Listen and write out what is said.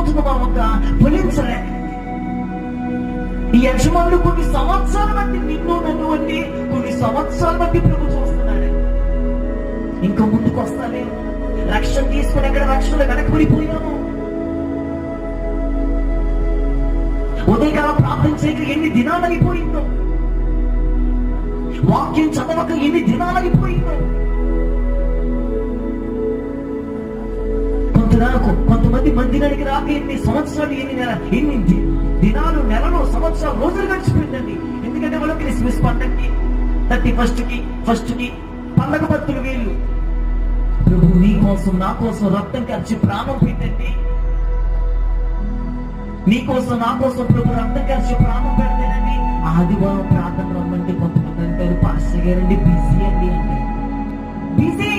విత్తనం అవ్వక ఫలించలే. ఈ యజమానులు కొన్ని సంవత్సరాల బట్టి నిన్ను నన్ను అంటే కొన్ని సంవత్సరాల బట్టి ప్రభు చూస్తున్నాడు ఇంకా ముందుకు వస్తానే రక్షణ తీసుకుని ఎక్కడ రక్షణ వెనకబడిపోయాము? ఉదయకాలం ప్రార్థన చేయక ఎన్ని దినాలు అయిపోయిందో వాక్యం చదవక ఎన్ని దినాలు అయిపోయిందో నాకు కొంతమంది మందిరానికి రాక ఎన్ని సంవత్సరాలు ఎన్ని నెల ఎన్ని దినాలు నెలలు సంవత్సరాలు రోజులు గడిచిపోయిందండి. ఎందుకంటే వాళ్ళు క్రిస్మస్ పండగకి థర్టీ ఫస్ట్కి ఫస్ట్కి పండగ భక్తులు వీళ్ళు. ప్రభు నీ కోసం నా కోసం రక్తం ఖర్చు ప్రాణం పెట్టండి. నీ కోసం నా కోసం ప్రభు రక్తం ఖర్చు ప్రాణం పెడతానండి ఆదివారం ప్రార్థన రమ్మంటే కొంతమంది అంటారు పాస్టర్ గారండి బిజీ అండి అంటే. బిజీ